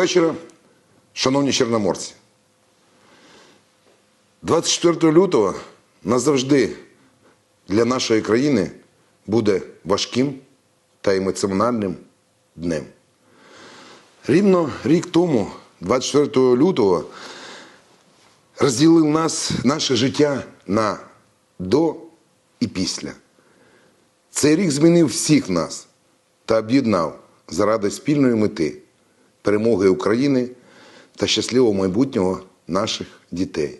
вечора, шановні чорноморці. 24 лютого назавжди для нашої країни буде важким та емоціональним днем. Рівно рік тому, 24 лютого, розділив нас наше життя на до і після. Цей рік змінив всіх нас та об'єднав заради спільної мети перемоги України та щасливого майбутнього наших дітей.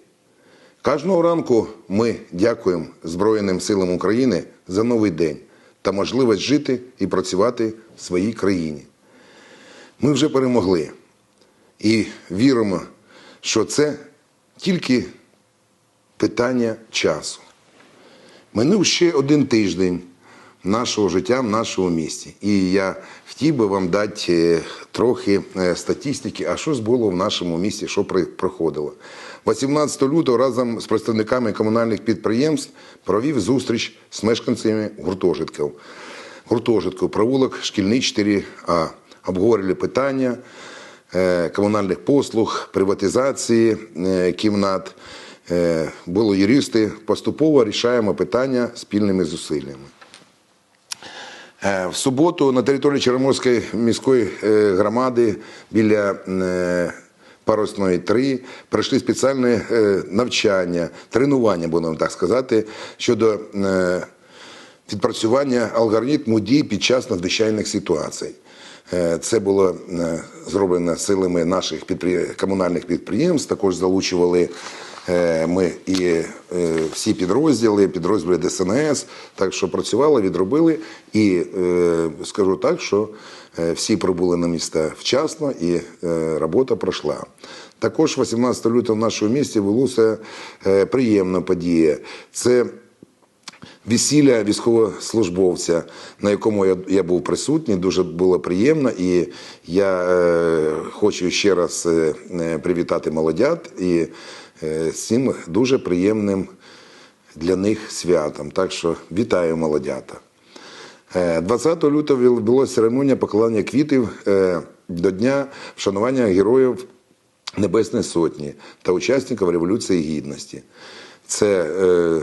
Кожного ранку ми дякуємо Збройним силам України за новий день та можливість жити і працювати в своїй країні. Ми вже перемогли і віримо, що це тільки питання часу. Минув ще один тиждень нашого життя в нашому місті. І я хотів би вам дати е, трохи е, статистики, а що ж було в нашому місті, що проходило. 18 лютого разом з представниками комунальних підприємств провів зустріч з мешканцями гуртожитків. Гуртожитків, провулок шкільний 4А. Обговорили питання е, комунальних послуг, приватизації кімнат. Були юристи, поступово рішаємо питання спільними зусиллями. Е, В суботу на території Чорноморської міської е, громади біля е, Парусної 3 пройшли спеціальне навчання, тренування, будемо так сказати, щодо відпрацювання алгоритму дій під час надзвичайних ситуацій. Це було зроблено силами наших підпри- комунальних підприємств. Також залучували ми і е, всі підрозділи, підрозділи ДСНС. Так що працювали, відробили. І е, скажу так, що е, всі прибули на місце вчасно і е, робота пройшла. Також 18 лютого в нашому місті е, приємна подія. Це весілля військовослужбовця, на якому я, я був присутній, дуже було приємно. І я е, хочу ще раз е, е, привітати молодят і е, з цим дуже приємним для них святом. Так що вітаю молодята. Е, 20 лютого відбулася церемонія покладання квітів е, до Дня вшанування героїв Небесної Сотні та учасників Революції Гідності. Це е,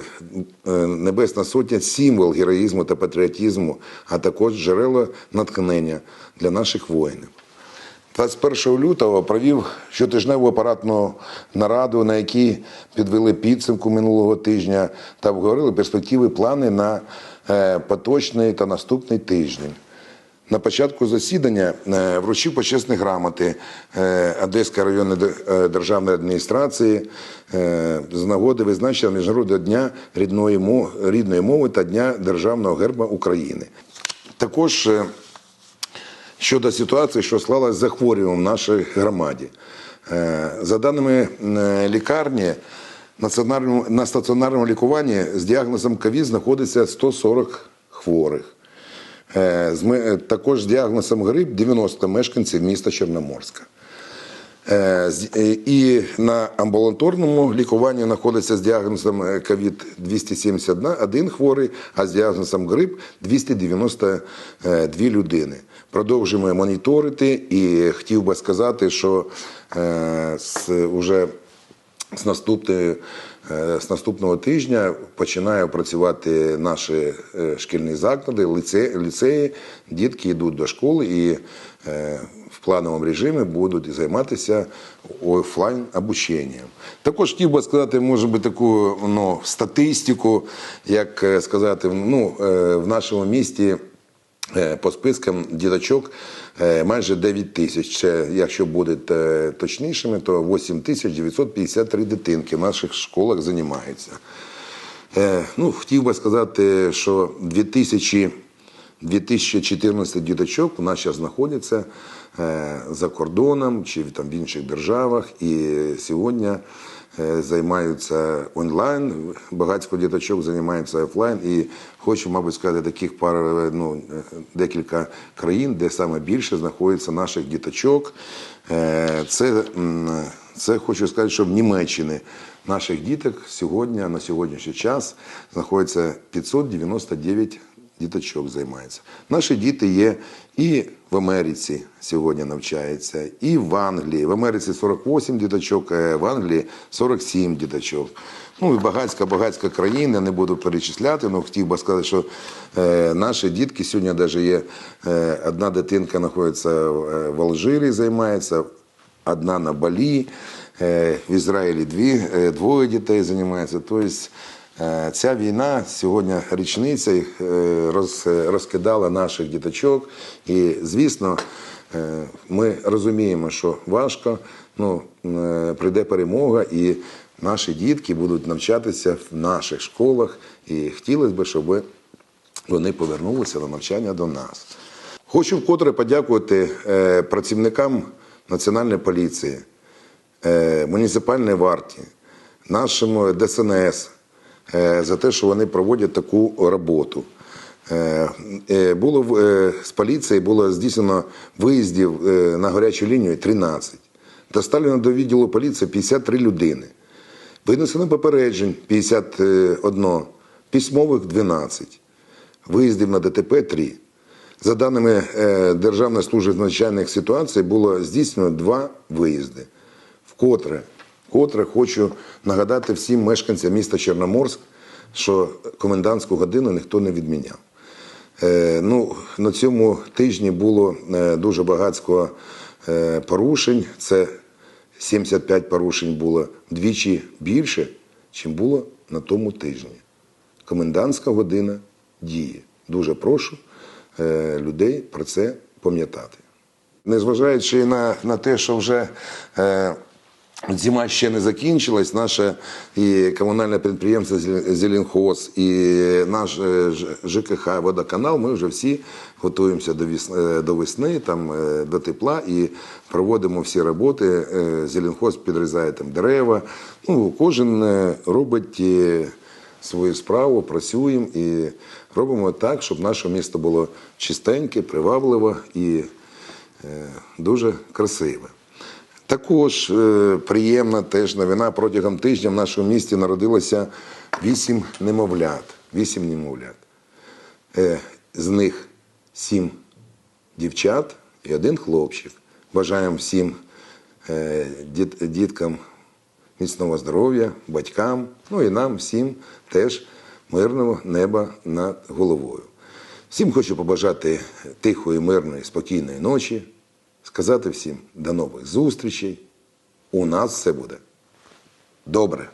е, Небесна Сотня символ героїзму та патріотизму, а також джерело натхнення для наших воїнів. 21 лютого провів щотижневу апаратну нараду, на якій підвели підсумку минулого тижня та обговорили перспективи плани на е, поточний та наступний тиждень. На початку засідання е, вручив почесні грамоти е, Одеської районної державної адміністрації з нагоди визначення Міжнародного дня рідної мови, та Дня Державного герба України. Також щодо ситуації, що склалась з захворюванням в нашій громаді. Е, За даними е, лікарні, на стаціонарному, лікуванні з діагнозом ковід знаходиться 140 хворих. Е, Також з діагнозом грип 90 мешканців міста Чорноморська. Е, е, І на амбулаторному лікуванні знаходиться з діагнозом е, ковід 271 хворий, а з діагнозом грип 292 людини. Продовжуємо моніторити і хотів би сказати, що е, з, уже з наступної. е, З наступного тижня починає працювати наші е, шкільні заклади, ліце- ліцеї. Дітки йдуть до школи і е, плановому режимі будуть займатися офлайн обученням. Також хотів би сказати, може би, таку ну, статистику, як е, сказати, ну, е, в нашому місті. Е, По спискам діточок майже 9 тисяч. Це, якщо будете точнішими, то 8 тисяч 953 дитинки в наших школах займаються. Ну, хотів би сказати, що 2000, 2014 діточок у нас зараз знаходяться е, за кордоном чи там в інших державах. І сьогодні е, займаються онлайн, багатько діточок займаються офлайн. І хочу, мабуть, сказати, таких пар, е, ну, декілька країн, де саме більше знаходиться наших діточок. Це, це хочу сказати, що в Німеччині наших діток сьогодні, на сьогоднішній час, знаходиться 599 діточок займається. Наші діти є і в Америці сьогодні навчаються, і в Англії. В Америці 48 діточок, а в Англії 47 діточок. Ну і багатська, багатська країна, не буду перечисляти, але хотів би сказати, що е, наші дітки сьогодні навіть є е, одна дитинка знаходиться в, е, Алжирі, займається, одна на Балі, е, в Ізраїлі дві, е, двоє дітей займаються. Тобто е, ця війна сьогодні річниця е, розкидала наших діточок. І, звісно, е, ми розуміємо, що важко, ну, е, прийде перемога, і наші дітки будуть навчатися в наших школах. І хотілося б, щоб вони повернулися на навчання до нас. Хочу вкотре подякувати е, працівникам Національної поліції, е, муніципальної варті, нашому ДСНС е, за те, що вони проводять таку роботу. Е, е, Було е, з поліції було здійснено виїздів е, на гарячу лінію 13. Доставлено до відділу поліції 53 людини. Винесено попереджень 51, письмових 12, виїздів на ДТП 3. За даними е, Державної служби з надзвичайних ситуацій, було здійснено два виїзди. Вкотре, вкотре хочу нагадати всім мешканцям міста Чорноморськ, що комендантську годину ніхто не відміняв. Е, ну, на цьому тижні було е, дуже багатсько е, порушень. Це 75 порушень було вдвічі більше, чим було на тому тижні. Комендантська година діє. Дуже прошу е, людей про це пам'ятати. Незважаючи на, на те, що вже е, зима ще не закінчилась, наше і комунальне підприємство «Зеле- Зеленхоз, і наш е, ЖКХ Водоканал, ми вже всі готуємося до весни, до, весни там, е, до тепла і проводимо всі роботи. Зеленхоз підрізає там дерева. Ну, кожен робить. свою справу, працюємо і робимо так, щоб наше місто було чистеньке, привабливе і дуже красиве. Також е, приємна теж новина протягом тижня в нашому місті народилося вісім немовлят. Вісім немовлят. Е, з них сім дівчат і один хлопчик. Бажаємо всім е, діт, діткам міцного здоров'я, батькам, ну і нам всім теж мирного неба над головою. Всім хочу побажати тихої, мирної, спокійної ночі, сказати всім до нових зустрічей. У нас все буде добре.